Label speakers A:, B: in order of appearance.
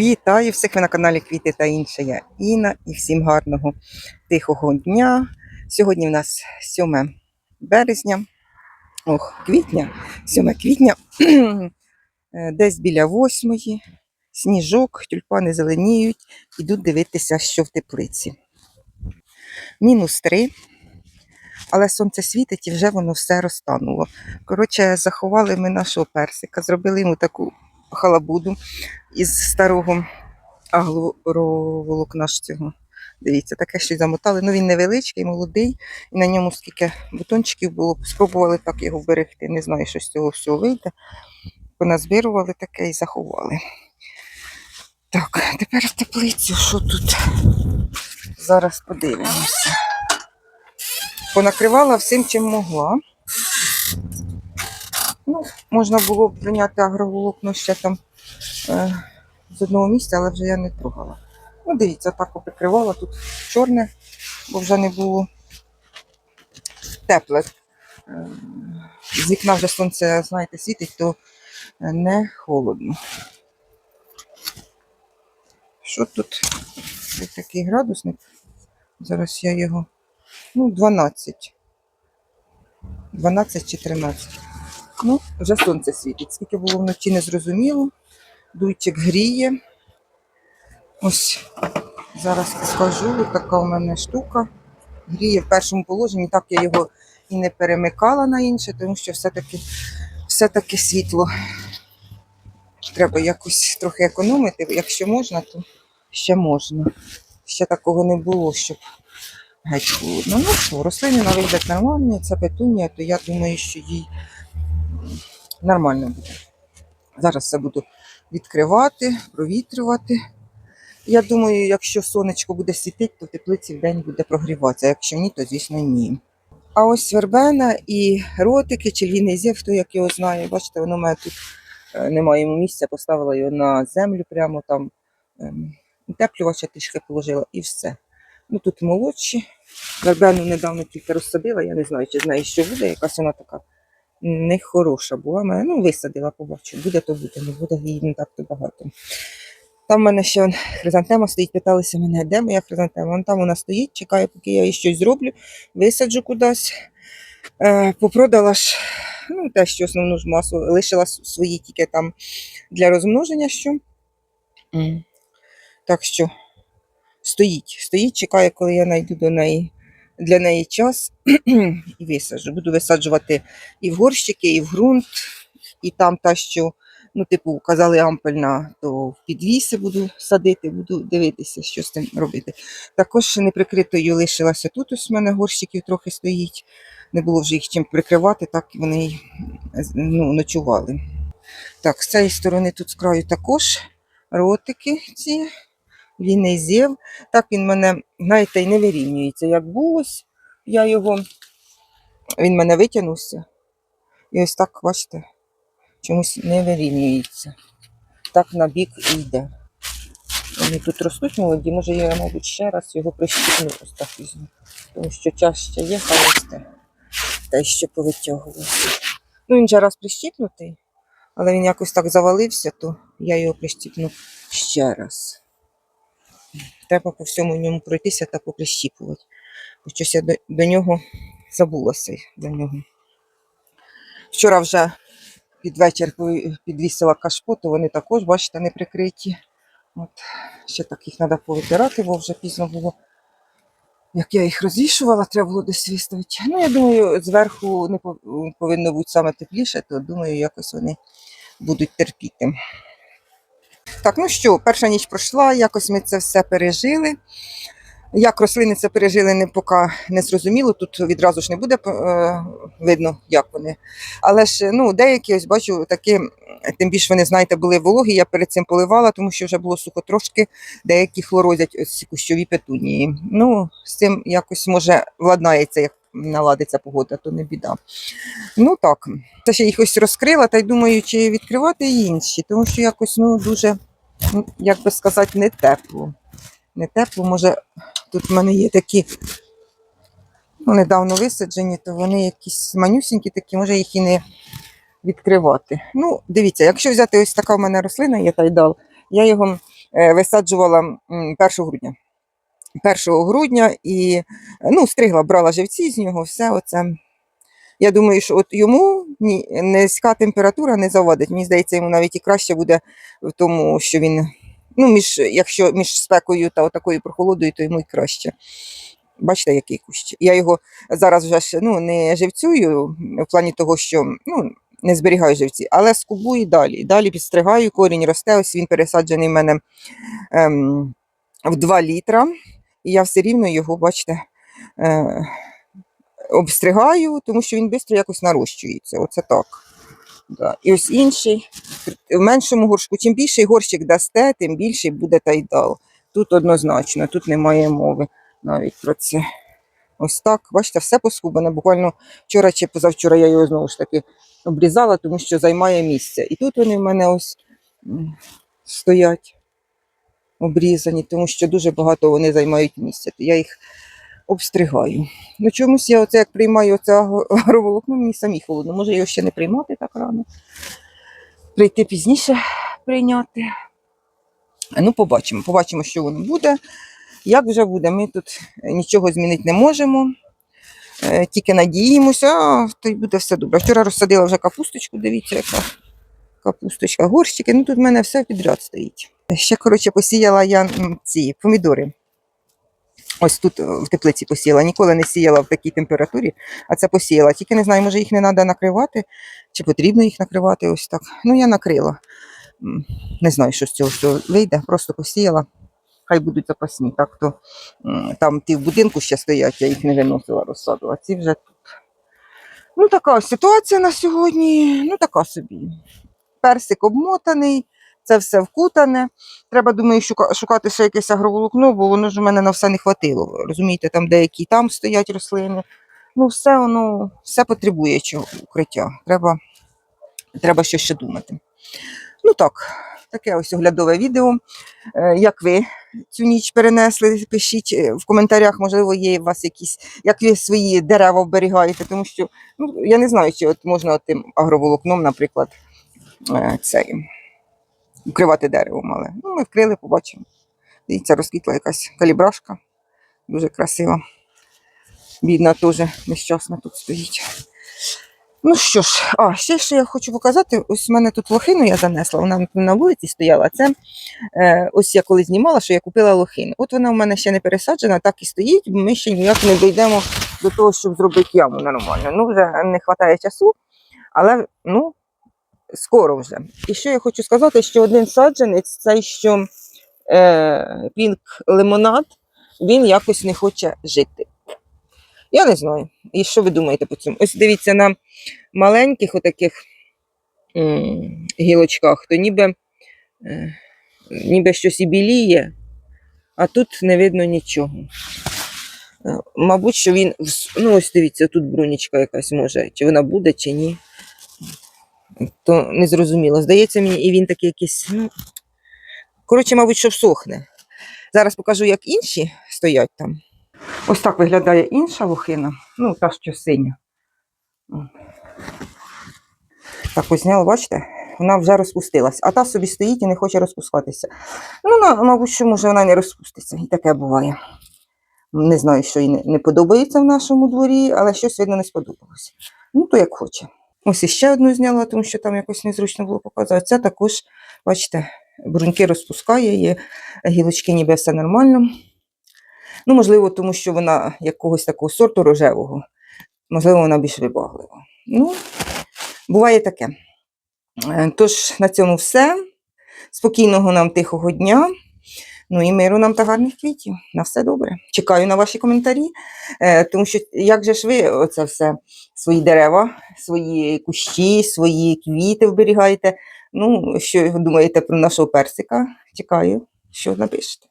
A: Вітаю всіх ви на каналі Квіти та інше. Я Інна і всім гарного тихого дня. Сьогодні в нас 7 березня, ох, квітня, 7 квітня, Е, десь біля 8, сніжок, тюльпани зеленіють, ідуть дивитися, що в теплиці. Мінус 3, але сонце світить і вже воно все розтануло. Коротше, заховали ми нашого персика, зробили йому таку халабуду із старого агроволокна ж цього. Дивіться, таке щось замотали. Ну він невеличкий, молодий, і на ньому скільки бутончиків було. Спробували так його вберегти. Не знаю, що з цього всього вийде. Поназбирували таке і заховали. Так, тепер в теплицю, що тут? Зараз подивимося. Понакривала всім, чим могла. Ну, можна було б прийняти агроволокно ще там е, з одного місця, але вже я не трогала. Ну, дивіться, так поприкривала тут чорне, бо вже не було тепле. Е, З вікна вже сонце, знаєте, світить, то е, не холодно. Що тут? Ось такий градусник. Зараз я його. Ну, 12. 12 чи 13. Ну, вже сонце світить. Скільки було вночі, не зрозуміло. Дуйчик гріє. Ось зараз скажу, така у мене штука. Гріє в першому положенні. Так я його і не перемикала на інше, тому що все-таки все-таки світло. Треба якось трохи економити. Якщо можна, то ще можна. Ще такого не було, щоб геть холодно. Ну що, рослини на вигляд нормальні, це петунія, то я думаю, що їй нормально буде. Зараз все буду відкривати, провітрювати. Я думаю, якщо сонечко буде світити, то в теплиці в день буде прогріватися. Якщо ні, то звісно ні. А ось вербена і ротики, червіний зєв, хто як його знає, бачите, воно в тут е, немає йому місця, поставила його на землю прямо там. ем, Утеплювача трішки положила і все. Ну тут молодші. Вербену недавно тільки розсадила, я не знаю, чи з неї що буде, якась вона така нехороша була. Мене, ну, висадила, побачу. Буде, то буде, не буде її не так то багато. Там в мене ще хризантема стоїть, питалися мене, де моя хризантема. Вон там вона стоїть, чекає, поки я їй щось зроблю, висаджу кудись. Е, попродала ж ну, те, що основну ж масу, лишила свої тільки там для розмноження. що. М. Так що стоїть, стоїть, чекає, коли я знайду до неї для неї час і висаджу. Буду висаджувати і в горщики, і в ґрунт, і там та, що, ну, типу, казали ампельна, то в підвіси буду садити, буду дивитися, що з цим робити. Також неприкритою лишилася тут. Ось у мене горщиків трохи стоїть. Не було вже їх чим прикривати, так вони ну, ночували. Так, з цієї сторони тут з краю також ротики ці, війний зєв. Так він мене, знаєте, і не вирівнюється. Як був я його, він мене витягнувся. І ось так, бачите, чомусь не вирівнюється. Так на бік йде. Вони тут ростуть молоді, може я, мабуть, ще раз його прищіпну ось так візьму. Тому що час ще є, хай росте. Те, що повитягувався. Ну, він же раз прищіпнутий, але він якось так завалився, то я його прищіпну ще раз. Треба по всьому ньому пройтися та поприщіпувати. Щось я до, до нього забулася до нього. Вчора вже під вечір підвісила кашпо, то вони також, бачите, не прикриті. От. Ще так їх треба повитирати, бо вже пізно було. Як я їх розвішувала, треба було десь виставити. Ну, я думаю, зверху не повинно бути саме тепліше, то думаю, якось вони будуть терпіти. Так, ну що, перша ніч пройшла, якось ми це все пережили. Як рослини це пережили, не поки не зрозуміло. Тут відразу ж не буде е, видно, як вони. Але ж ну, деякі, ось бачу, такі, тим більше вони, знаєте, були вологі. Я перед цим поливала, тому що вже було сухо трошки, деякі хлорозять ось кущові петунії. Ну, з цим якось може владнається, як наладиться погода, то не біда. Ну так, це ще їх ось розкрила, та й думаю, чи відкривати інші, тому що якось ну, дуже, як би сказати, не тепло. Не тепло, може, тут в мене є такі ну, недавно висаджені, то вони якісь манюсінькі такі, може їх і не відкривати. Ну, дивіться, якщо взяти ось така в мене рослина, є тайдал, я його е, висаджувала 1 грудня. 1 грудня і ну, стригла, брала живці з нього, все оце. Я думаю, що от йому низька температура не завадить. Мені здається, йому навіть і краще буде в тому, що він, ну, між, якщо між спекою та такою прохолодою, то йому і краще. Бачите, який кущ. Я його зараз вже ж, ну, не живцюю в плані того, що ну, не зберігаю живці, але скубую далі. Далі підстригаю, корінь росте. Ось він пересаджений в мене ем, в 2 літра. І я все рівно його, бачите, е, обстригаю, тому що він швидко якось нарощується. Оце так. Да. І ось інший, в меншому горшку, чим більший горщик дасте, тим більший буде тайдал. Тут однозначно, тут немає мови навіть про це. Ось так, бачите, все поскубане. Буквально вчора чи позавчора я його знову ж таки обрізала, тому що займає місце. І тут вони в мене ось стоять обрізані, тому що дуже багато вони займають місця. Я їх обстригаю. Ну чомусь я оце як приймаю агро- агроволокно, мені самі холодно. Може його ще не приймати так рано. Прийти пізніше прийняти. Ну, побачимо, побачимо, що воно буде. Як вже буде, ми тут нічого змінити не можемо. Е, Тільки надіємося, то й буде все добре. Вчора розсадила вже капусточку, дивіться, яка капусточка, горщики. Ну тут в мене все підряд стоїть. Ще, коротше, посіяла я ці помідори. Ось тут е, в теплиці посіяла. Ніколи не сіяла в такій температурі, а це посіяла. Тільки не знаю, може їх не треба накривати, чи потрібно їх накривати ось так. Ну, я накрила. Не знаю, що з цього всього вийде, просто посіяла. Хай будуть запасні. Так то там ті в будинку ще стоять, я їх не виносила розсаду, а ці вже тут. Ну, така ситуація на сьогодні. Ну, така собі. Персик обмотаний, це все вкутане. Треба, думаю, шукати ще якесь агроволокно, бо воно ж у мене на все не хватило. Розумієте, там деякі там стоять рослини. Ну, все воно все потребує укриття. Треба, треба щось ще думати. Ну так, таке ось оглядове відео. Е, Як ви цю ніч перенесли? Пишіть е, в коментарях, можливо, є у вас якісь, як ви свої дерева вберігаєте, тому що ну, я не знаю, чи от можна тим агроволокном, наприклад, е, цей, вкривати деревом, але ну, ми вкрили, побачимо. Дивіться, розквітла якась калібрашка, дуже красива. Бідна теж нещасна тут стоїть. Ну що ж, а ще що я хочу показати, ось в мене тут лохину я занесла, вона на вулиці стояла. Це е, ось я коли знімала, що я купила лохину. От вона в мене ще не пересаджена, так і стоїть, бо ми ще ніяк не дійдемо до того, щоб зробити яму нормально. Ну, вже не вистачає часу, але ну, скоро вже. І що я хочу сказати, що один саджанець, цей що е, пінк лимонад, він якось не хоче жити. Я не знаю. І що ви думаєте по цьому? Ось дивіться на маленьких отаких м, гілочках, то ніби, е, ніби щось і біліє, а тут не видно нічого. Е, Мабуть, що він. Ну, ось дивіться, тут брунічка якась може, чи вона буде, чи ні. То не зрозуміло. Здається мені, і він такий якийсь. Ну, коротше, мабуть, що всохне. Зараз покажу, як інші стоять там. Ось так виглядає інша лохина, ну, та що синя. Так ось зняла, бачите, вона вже розпустилась, а та собі стоїть і не хоче розпускатися. Ну, мабуть, що може вона не розпуститься, і таке буває. Не знаю, що їй не, подобається в нашому дворі, але щось, видно, не сподобалося. Ну, то як хоче. Ось іще одну зняла, тому що там якось незручно було показувати. Це також, бачите, бруньки розпускає, є гілочки, ніби все нормально. Ну, можливо, тому що вона якогось такого сорту рожевого, можливо, вона більш вибаглива. Ну, буває таке. Е, Тож на цьому все. Спокійного нам тихого дня. Ну і миру нам та гарних квітів. На все добре. Чекаю на ваші коментарі, е, тому що як же ж ви оце все, свої дерева, свої кущі, свої квіти вберігаєте. Ну, що думаєте про нашого персика? Чекаю, що напишете.